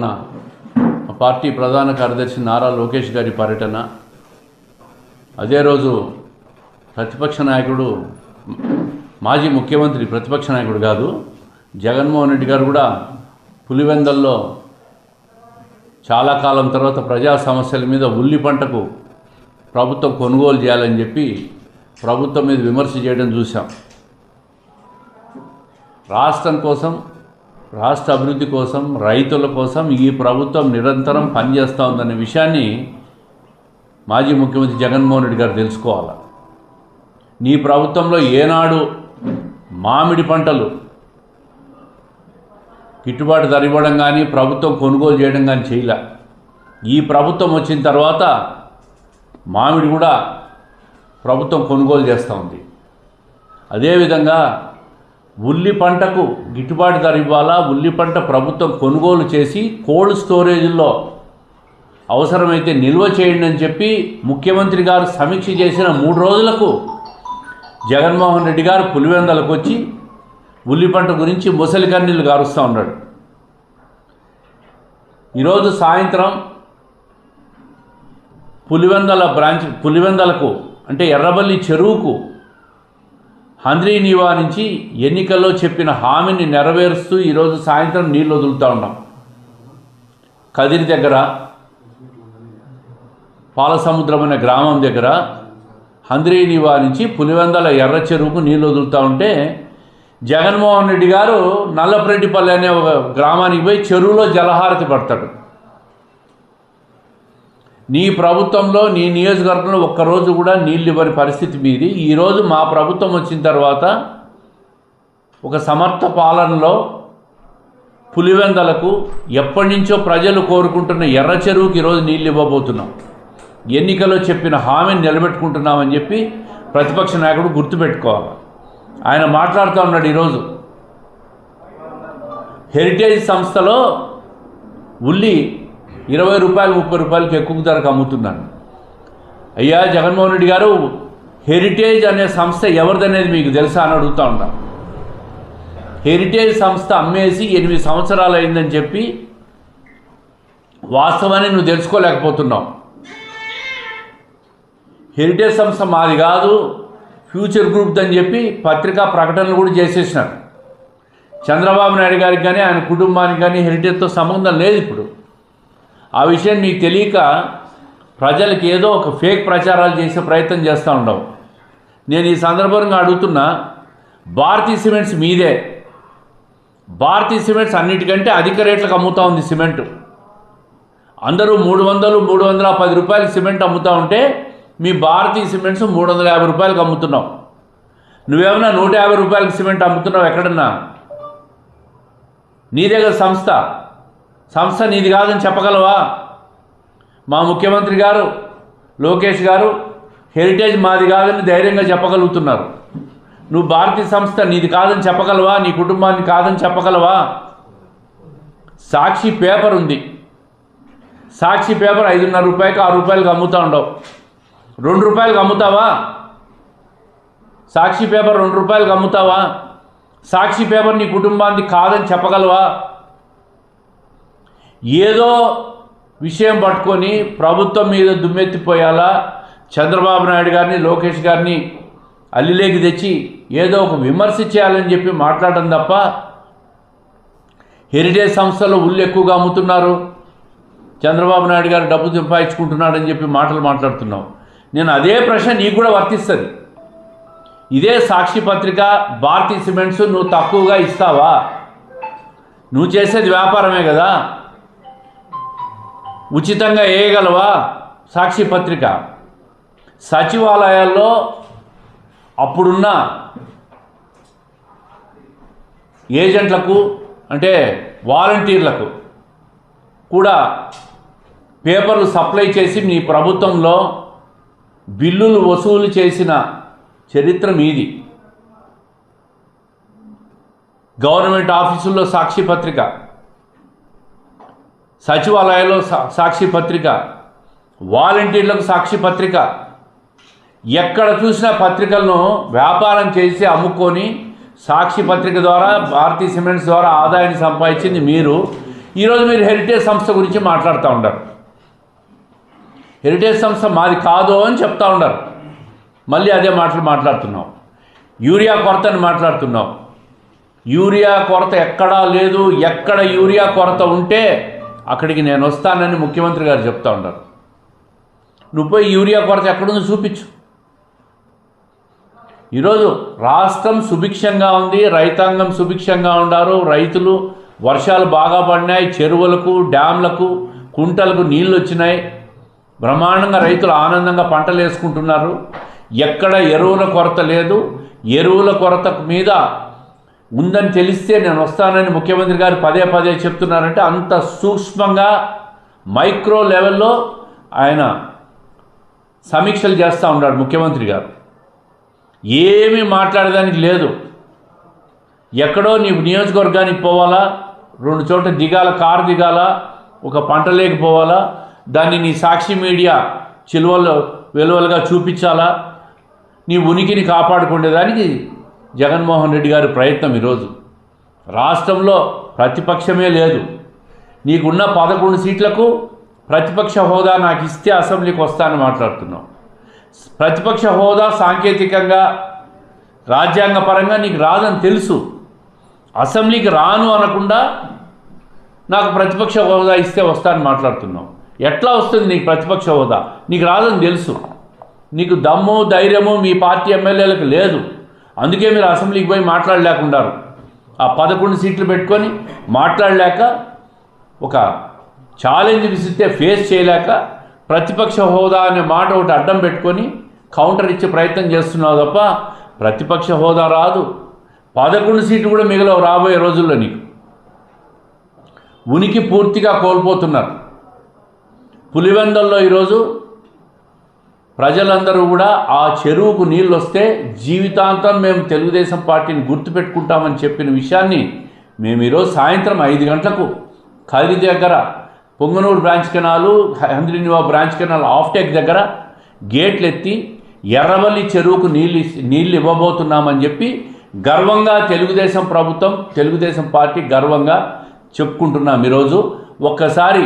ఉన్న పార్టీ ప్రధాన కార్యదర్శి నారా లోకేష్ గారి పర్యటన. అదే రోజు ప్రతిపక్ష నాయకుడు మాజీ ముఖ్యమంత్రి ప్రతిపక్ష నాయకుడు కాదు జగన్మోహన్ రెడ్డి గారు కూడా పులివెందల్లో చాలా కాలం తర్వాత ప్రజా సమస్యల మీద ఉల్లి పంటకు ప్రభుత్వం కొనుగోలు చేయాలని చెప్పి ప్రభుత్వం మీద విమర్శ చేయడం చూసాం రాష్ట్రం కోసం రాష్ట్ర అభివృద్ధి కోసం రైతుల కోసం ఈ ప్రభుత్వం నిరంతరం పనిచేస్తూ ఉందనే విషయాన్ని మాజీ ముఖ్యమంత్రి జగన్మోహన్ రెడ్డి గారు తెలుసుకోవాలి? నీ ప్రభుత్వంలో ఏనాడు మామిడి పంటలు గిట్టుబాటు ధర ఇవ్వడం కానీ ప్రభుత్వం కొనుగోలు చేయడం కానీ చేయలే. ఈ ప్రభుత్వం వచ్చిన తర్వాత మామిడి కూడా ప్రభుత్వం కొనుగోలు చేస్తూ ఉంది. అదేవిధంగా ఉల్లి పంటకు గిట్టుబాటు ధర ఇవ్వాలా? ఉల్లి పంట ప్రభుత్వం కొనుగోలు చేసి కోల్డ్ స్టోరేజ్లో అవసరమైతే నిల్వ చేయండి అని చెప్పి ముఖ్యమంత్రి గారు సమీక్ష చేసిన మూడు రోజులకు జగన్మోహన్ రెడ్డి గారు పులివెందలకు వచ్చి ఉల్లి పంట గురించి ముసలి కన్నీళ్ళు గారుస్తూ ఉన్నాడు. ఈరోజు సాయంత్రం పులివెందల బ్రాంచ్ పులివెందలకు అంటే ఎర్రబల్లి చెరువుకు హంద్రీ నీవా నుంచి ఎన్నికల్లో చెప్పిన హామీని నెరవేరుస్తూ ఈరోజు సాయంత్రం నీళ్ళు వదులుతూ ఉన్నాం. కదిరి దగ్గర పాలసముద్రం అనే గ్రామం దగ్గర హంద్రీ నీవా నుంచి పులివెందల ఎర్ర చెరువుకు నీళ్ళు వదులుతూ ఉంటే జగన్మోహన్ రెడ్డి గారు నల్లపరెడ్డిపల్లి అనే ఒక గ్రామానికి పోయి చెరువులో జలహారతి పడతాడు. నీ ప్రభుత్వంలో నీ నియోజకవర్గంలో ఒక్కరోజు కూడా నీళ్ళు ఇవ్వని పరిస్థితి మీది. ఈరోజు మా ప్రభుత్వం వచ్చిన తర్వాత ఒక సమర్థ పాలనలో పులివెందలకు ఎప్పటి నుంచో ప్రజలు కోరుకుంటున్న ఎర్ర చెరువుకి ఈరోజు నీళ్ళు ఇవ్వబోతున్నాం. ఎన్నికల్లో చెప్పిన హామీని నిలబెట్టుకుంటున్నామని చెప్పి ప్రతిపక్ష నాయకుడు గుర్తుపెట్టుకోవాలి. ఆయన మాట్లాడుతూ ఉన్నాడు ఈరోజు. హెరిటేజ్ సంస్థలో ఉల్లి ఇరవై రూపాయలు ముప్పై రూపాయలకి ఎక్కువ ధరకు అమ్ముతున్నాను. అయ్యా జగన్మోహన్ రెడ్డి గారు హెరిటేజ్ అనే సంస్థ ఎవరిదనేది మీకు తెలుసా అని అడుగుతూ ఉన్నాను హెరిటేజ్ సంస్థ అమ్మేసి ఎనిమిది సంవత్సరాలు అయిందని చెప్పి వాస్తవాన్ని నువ్వు తెలుసుకోలేకపోతున్నావు. హెరిటేజ్ సంస్థ మాది కాదు ఫ్యూచర్ గ్రూప్ అని చెప్పి పత్రికా ప్రకటనలు కూడా చేసేసినారు. చంద్రబాబు నాయుడు గారికి కానీ ఆయన కుటుంబానికి కానీ హెరిటేజ్తో సంబంధం లేదు ఇప్పుడు. ఆ విషయం నీకు తెలియక ప్రజలకు ఏదో ఒక ఫేక్ ప్రచారాలు చేసే ప్రయత్నం చేస్తూ ఉండవు. నేను ఈ సందర్భంగా అడుగుతున్నా భారతీ సిమెంట్స్ మీదే. భారతీ సిమెంట్స్ అన్నిటికంటే అధిక రేట్లకు అమ్ముతూ ఉంది సిమెంట్. అందరూ మూడు వందలు మూడు వందల పది రూపాయలు సిమెంట్ అమ్ముతూ ఉంటే మీ భారతీయ సిమెంట్స్ మూడు వందల యాభై రూపాయలకు అమ్ముతున్నావు. నువ్వేమన్నా నూట యాభై రూపాయలకి సిమెంట్ అమ్ముతున్నావు ఎక్కడన్నా? నీదే కదా సంస్థ సంస్థ నీది కాదని చెప్పగలవా? మా ముఖ్యమంత్రి గారు లోకేష్ గారు హెరిటేజ్ మాది కాదని ధైర్యంగా చెప్పగలుగుతున్నారు. నువ్వు భారతీయ సంస్థ నీది కాదని చెప్పగలవా? నీ కుటుంబాన్ని కాదని చెప్పగలవా? సాక్షి పేపర్ ఉంది. సాక్షి పేపర్ ఐదున్నర రూపాయలకి ఆరు రూపాయలకి అమ్ముతా ఉండవు. రెండు రూపాయలకి అమ్ముతావా? సాక్షి పేపర్ రెండు రూపాయలకి అమ్ముతావా? సాక్షి పేపర్ నీ కుటుంబానికి కాదని చెప్పగలవా? ఏదో విషయం పట్టుకొని ప్రభుత్వం మీద దుమ్మెత్తిపోయాలా చంద్రబాబు నాయుడు గారిని లోకేష్ గారిని అల్లిలేకి తెచ్చి ఏదో ఒక విమర్శ చేయాలని చెప్పి మాట్లాడడం తప్ప హెరిటేజ్ సంస్థలో ఉల్లు ఎక్కువగా అమ్ముతున్నారు. చంద్రబాబు నాయుడు గారు డబ్బు సంపాదించుకుంటున్నాడని చెప్పి మాటలు మాట్లాడుతున్నాం నేను అదే ప్రశ్న నీకు కూడా వర్తిస్తుంది. ఇదే సాక్షి పత్రిక భారతీ సిమెంట్స్ నువ్వు తక్కువగా ఇస్తావా? నువ్వు చేసేది వ్యాపారమే కదా. ఉచితంగా వేయగలవా? సాక్షి పత్రిక. సచివాలయాల్లో అప్పుడున్న ఏజెంట్లకు అంటే వాలంటీర్లకు కూడా పేపర్లు సప్లై చేసి మీ ప్రభుత్వంలో బిల్లులు వసూలు చేసిన చరిత్ర మీది. గవర్నమెంట్ ఆఫీసుల్లో సాక్షి పత్రిక. సచివాలయాల్లో సా- సాక్షి పత్రిక వాలంటీర్లకు సాక్షి పత్రిక. ఎక్కడ చూసినా పత్రికలను వ్యాపారం చేసి అమ్ముకొని సాక్షి పత్రిక ద్వారా భారతీయ సిమెంట్స్ ద్వారా ఆదాయాన్ని సంపాదించింది మీరు. ఈరోజు మీరు హెరిటేజ్ సంస్థ గురించి మాట్లాడుతూ ఉంటారు హెరిటేజ్ సంస్థ మాది కాదు అని చెప్తా ఉన్నారు. మళ్ళీ అదే మాటలు మాట్లాడుతున్నాం. యూరియా కొరతని మాట్లాడుతున్నాం. యూరియా కొరత ఎక్కడా లేదు. ఎక్కడ యూరియా కొరత ఉంటే అక్కడికి నేను వస్తానని ముఖ్యమంత్రి గారు చెప్తా ఉన్నారు. నువ్వు పోయి యూరియా కొరత ఎక్కడుందో చూపించు. ఈరోజు రాష్ట్రం సుభిక్షంగా ఉంది రైతాంగం సుభిక్షంగా ఉన్నారు రైతులు వర్షాలు బాగా పడినాయి చెరువులకు డ్యాంలకు కుంటలకు నీళ్ళు వచ్చినాయి. బ్రహ్మాండంగా రైతులు ఆనందంగా పంటలు వేసుకుంటున్నారు. ఎక్కడ ఎరువుల కొరత లేదు. ఎరువుల కొరత మీద ఉందని తెలిస్తే నేను వస్తానని ముఖ్యమంత్రి గారు పదే పదే చెప్తున్నారంటే అంత సూక్ష్మంగా మైక్రో లెవెల్లో ఆయన సమీక్షలు చేస్తూ ఉన్నాడు ముఖ్యమంత్రి గారు. ఏమీ మాట్లాడడానికి లేదు. ఎక్కడో నీ నియోజకవర్గానికి పోవాలా రెండు చోట్ల దిగాల కారు దిగాల ఒక పంట లేకపోవాలా దాన్ని నీ సాక్షి మీడియా చిలువలు వెలువలుగా చూపించాలా నీ ఉనికిని కాపాడుకునేదానికి జగన్మోహన్ రెడ్డి గారి ప్రయత్నం ఈరోజు. రాష్ట్రంలో ప్రతిపక్షమే లేదు. నీకున్న పదకొండు సీట్లకు ప్రతిపక్ష హోదా నాకు ఇస్తే అసెంబ్లీకి వస్తానని మాట్లాడుతున్నావు. ప్రతిపక్ష హోదా సాంకేతికంగా రాజ్యాంగపరంగా నీకు రాదని తెలుసు. అసెంబ్లీకి రాను అనకుండా నాకు ప్రతిపక్ష హోదా ఇస్తే వస్తానని మాట్లాడుతున్నావు. ఎట్లా వస్తుంది నీకు ప్రతిపక్ష హోదా? నీకు రాదని తెలుసు. నీకు దమ్ము ధైర్యము మీ పార్టీ ఎమ్మెల్యేలకు లేదు. అందుకే మీరు అసెంబ్లీకి పోయి మాట్లాడలేకున్నారు ఆ పదకొండు సీట్లు పెట్టుకొని మాట్లాడలేక ఒక ఛాలెంజ్ విసిస్తే ఫేస్ చేయలేక ప్రతిపక్ష హోదా అనే మాట ఒకటి అడ్డం పెట్టుకొని కౌంటర్ ఇచ్చే ప్రయత్నం చేస్తున్నావు తప్ప ప్రతిపక్ష హోదా రాదు. పదకొండు సీట్లు కూడా మిగలవు రాబోయే రోజుల్లో నీకు. ఉనికి పూర్తిగా కోల్పోతున్నారు. పులివెందల్లో ఈరోజు ప్రజలందరూ కూడా ఆ చెరువుకు నీళ్ళు వస్తే జీవితాంతం మేము తెలుగుదేశం పార్టీని గుర్తుపెట్టుకుంటామని చెప్పిన విషయాన్ని మేము ఈరోజు సాయంత్రం ఐదు గంటలకు కదిరి దగ్గర Ponganur branch canal Handrineeva branch canal offtake దగ్గర గేట్లు ఎత్తి ఎర్రవల్లి చెరువుకు నీళ్ళు నీళ్ళు ఇవ్వబోతున్నామని చెప్పి గర్వంగా తెలుగుదేశం ప్రభుత్వం తెలుగుదేశం పార్టీ గర్వంగా చెప్పుకుంటున్నాం ఈరోజు. ఒక్కసారి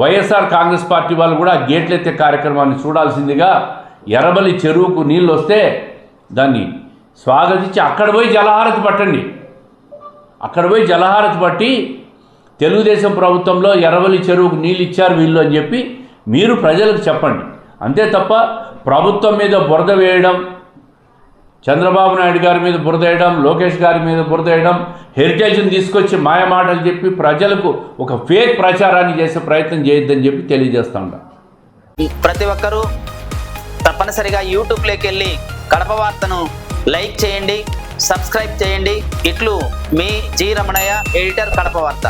వైఎస్ఆర్ కాంగ్రెస్ పార్టీ వాళ్ళు కూడా గేట్లెత్తే కార్యక్రమాన్ని చూడాల్సిందిగా ఎర్రబలి చెరువుకు నీళ్ళు వస్తే దాన్ని స్వాగతించి అక్కడ పోయి జలహారతి పట్టండి. అక్కడ పోయి జలహారతి పట్టి తెలుగుదేశం ప్రభుత్వంలో ఎర్రబలి చెరువుకు నీళ్ళు ఇచ్చారు వీళ్ళు అని చెప్పి మీరు ప్రజలకు చెప్పండి. అంతే తప్ప ప్రభుత్వం మీద బురద వేయడం చంద్రబాబు నాయుడు గారి మీద బురదేయడం లోకేష్ గారి మీద బురదేయడం హెరిటేజ్ని తీసుకొచ్చి మాయ మాటలు చెప్పి ప్రజలకు ఒక ఫేక్ ప్రచారాన్ని చేసే ప్రయత్నం చేయొద్దని చెప్పి తెలియజేస్తా ఉంటాం ప్రతి ఒక్కరూ తప్పనిసరిగా యూట్యూబ్లోకి వెళ్ళి కడప వార్తను లైక్ చేయండి సబ్స్క్రైబ్ చేయండి. ఇట్లు మీ జి రమణయ్య ఎడిటర్ కడప వార్త.